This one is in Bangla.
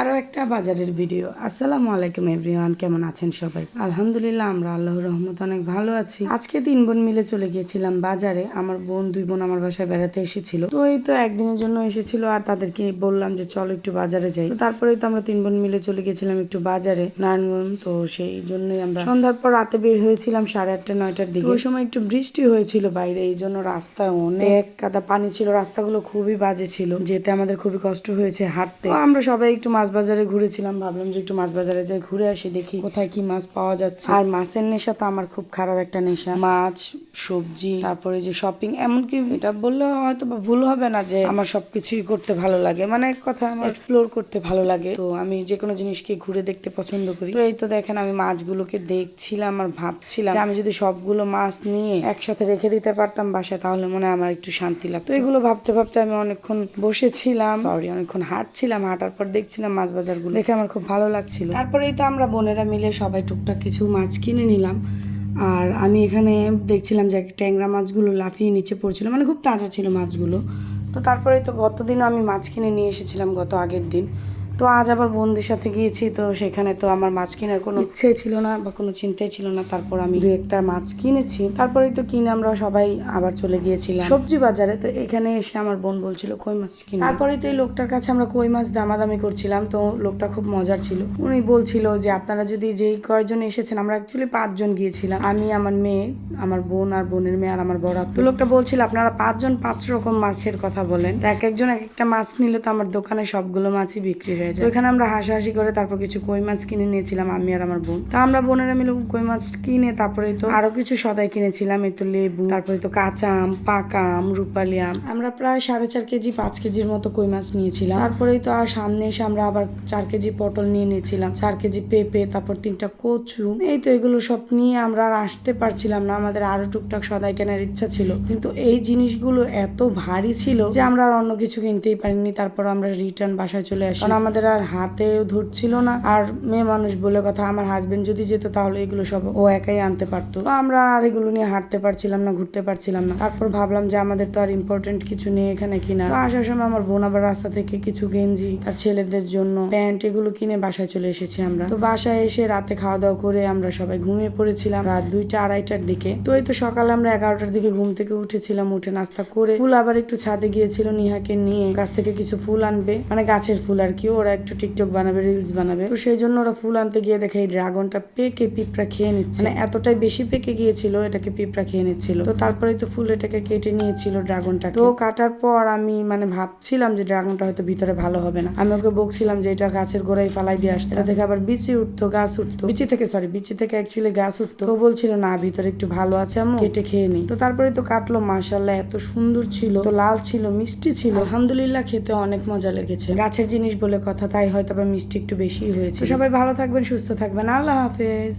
আরও একটা বাজারের ভিডিও আসসালামু আলাইকুম এভরিওয়ান কেমন আছেন সবাই? আলহামদুলিল্লাহ, আমরা আল্লাহ রহমত অনেক ভালো আছি। আজকে তিন বোন মিলে চলে গিয়েছিলাম বাজারে। আমার বোন, দুই বোন আমার বাসায় বেড়াতে এসেছিল। তো এই তো একদিনের জন্য এসেছিল আর তাদেরকে বললাম যে, চলো একটু বাজারে যাই। তো তারপরেই তো আমরা তিন বোন মিলে চলে গেছিলাম একটু বাজারে, নারায়ণগঞ্জ। তো সেই জন্যই আমরা সন্ধ্যার পর রাতে বের হয়েছিলাম সাড়ে আটটা, নয়টার দিকে। ওই সময় একটু বৃষ্টি হয়েছিল বাইরে, এই জন্য রাস্তায় অনেক কাদা পানি ছিল। রাস্তাগুলো খুবই বাজে ছিল। যেতে আমাদের খুবই কষ্ট হয়েছে হাঁটতে। আমরা সবাই একটু মাছ বাজারে ঘুরেছিলাম, ভাবলাম যে একটু মাছ বাজারে যাই, ঘুরে আসি, দেখি কোথায় কি মাছ পাওয়া যাচ্ছে। আর মাছের নেশা তো আমার খুব খারাপ একটা নেশা। মাছ, সবজি, তারপরে যে শপিং এমনকি এটা বললে হয়তো ভুল হবে না যে আমার সবকিছুই করতে ভালো লাগে মানে এক কথা আমার এক্সপ্লোর করতে ভালো লাগে। তো আমি যে কোনো জিনিসকে ঘুরে দেখতে পছন্দ করি। তো এই তো দেখেন আমি মাছগুলোকে দেখছিলাম আর ভাবছিলাম আমি যদি সবগুলো মাছ নিয়ে একসাথে রেখে দিতে পারতাম বাসায়, তাহলে মনে হয় আমার একটু শান্তি লাগতো। এগুলো ভাবতে ভাবতে আমি অনেকক্ষণ বসেছিলাম সরি অনেকক্ষণ হাঁটছিলাম, হাঁটার পর দেখছিলাম মাছ বাজারগুলো। দেখে আমার খুব ভালো লাগছিল। তারপরেই তো আমরা বোনেরা মিলে সবাই টুকটাক কিছু মাছ কিনে নিলাম। আর আমি এখানে দেখছিলাম যে ট্যাংরা মাছগুলো লাফিয়ে নিচে পড়ছিল মানে খুব তাজা ছিল মাছগুলো। তো তারপরে তো গত দিনও আমি মাছ কিনে নিয়ে এসেছিলাম গত আগের দিন। তো আজ আবার বন্ধুদের সাথে গিয়েছি, তো সেখানে তো আমার মাছ কেনার কোনো ইচ্ছে ছিল না বা কোনো চিন্তাই ছিল না। তারপর আমি দু একটা মাছ কিনেছি। তারপরেই তো কিনে আমরা সবাই আবার চলে গিয়েছিলাম সবজি বাজারে। তো এখানে এসে আমার বোন বলছিল, কই মাছ কিনে তারপরে তো এই লোকটার কাছে আমরা কই মাছ দামাদামি করছিলাম, তো লোকটা খুব মজার ছিল। উনি বলছিল যে, আপনারা যদি যেই কয়জন এসেছেন, আমরা অ্যাকচুয়ালি পাঁচজন গিয়েছিলাম। আমি, আমার মেয়ে, আমার বোন আর বোনের মেয়ে আর আমার বড় তো লোকটা বলছিল, আপনারা পাঁচজন পাঁচ রকম মাছের কথা বলেন। এক একজন এক একটা মাছ নিলে তো আমার দোকানে সবগুলো মাছই বিক্রি হয়ে যায় তো এখানে আমরা হাসাহাসি করে তারপর কিছু কই মাছ কিনে নিয়েছিলাম আমি আর আমার বোন। তা আমরা বোনেরা মিলে কই মাছ কিনে তারপরে তো আরও কিছু সদাই কিনেছিলাম এই তো লেবু তারপরে তো কাঁচা আম পাকা আম রূপালি আম। আমরা প্রায় সাড়ে চার কেজি পাঁচ কেজির মতো কই মাছ নিয়েছিলাম। তারপরেই তো আর সামনে এসে আমরা আবার চার কেজি পটল নিয়ে নিয়েছিলাম চার কেজি পেঁপে তারপর তিনটা কচু। এই তো এগুলো সব নিয়ে আমরা আর আসতে পারছিলাম না আমাদের আরও টুকটাক সদাই কেনার ইচ্ছা ছিল। কিন্তু এই জিনিসগুলো এত ভারী ছিল যে আমরা আর অন্য কিছু কিনতেই পারিনি তারপর আমরা রিটার্ন বাসায় চলে আসি। কারণ আমাদের আর হাতেও ধরছিল না। আর মেয়ে মানুষ বলে কথা, আমার হাজবেন্ড যদি যেত তাহলে এগুলো সব ও একাই আনতে পারতো। তো আমরা আর এগুলো নিয়ে হাঁটতে পারছিলাম না, ঘুরতে পারছিলাম না। তারপর ভাবলাম যে আমাদের তো আর ইম্পর্টেন্ট কিছু নেই এখানে কিনা। আসার সময় আমার বোন আবার রাস্তা থেকে কিছু গেঞ্জি, তার ছেলেদের জন্য প্যান্ট এগুলো কিনে বাসায় চলে এসেছি আমরা। তো বাসায় এসে রাতে খাওয়া দাওয়া করে আমরা সবাই ঘুমিয়ে পড়েছিলাম রাত দুইটা আড়াইটার দিকে। তো এই তো সকালে, আমরা এগারোটার দিকে ঘুম থেকে উঠেছিলাম, উঠে নাস্তা করে। ফুল আবার একটু ছাদে গিয়েছিল, নিহাকে নিয়ে। গাছ থেকে কিছু ফুল আনবে মানে গাছের ফুল আর কি। ওরা একটু টিকটক বানাবে রিলস বানাবে। তো সেই জন্য ওরা ফুল আনতে গিয়ে দেখে এই ড্রাগনটা পেকে পিঁপড়া খেয়ে নিচ্ছে। মানে এতটাই বেশি পেকে গিয়েছিল, এটাকে পিঁপড়া খেয়ে নিচ্ছিল। তো তারপরে তো ফুল এটাকে কেটে নিয়েছিল ড্রাগনটা তো কাটার পর আমি মানে ভাবছিলাম যে ড্রাগনটা হয়তো ভিতরে ভালো হবে না। আমি ওকে বকছিলাম যে এটা গাছের গোড়ায় ফালাই দিয়ে আসতে। দেখে আবার বিচি উঠতো, গাছ উঠতো। বিচি থেকে সরি বিচি থেকে অ্যাকচুয়ালি গাছ উঠতো। তো বলছিল, না, ভিতরে একটু ভালো আছে আমি কেটে খেয়ে নিই তো তারপরে তো কাটলো মাশাল্লাহ এত সুন্দর ছিল। তো লাল ছিল, মিষ্টি ছিল। আলহামদুলিল্লাহ, খেতে অনেক মজা লেগেছে। গাছের জিনিস বলে কথা, তাই হয়তো বা মিষ্টি একটু বেশি হয়েছে। সবাই ভালো থাকবেন, সুস্থ থাকবেন। আল্লাহ হাফেজ।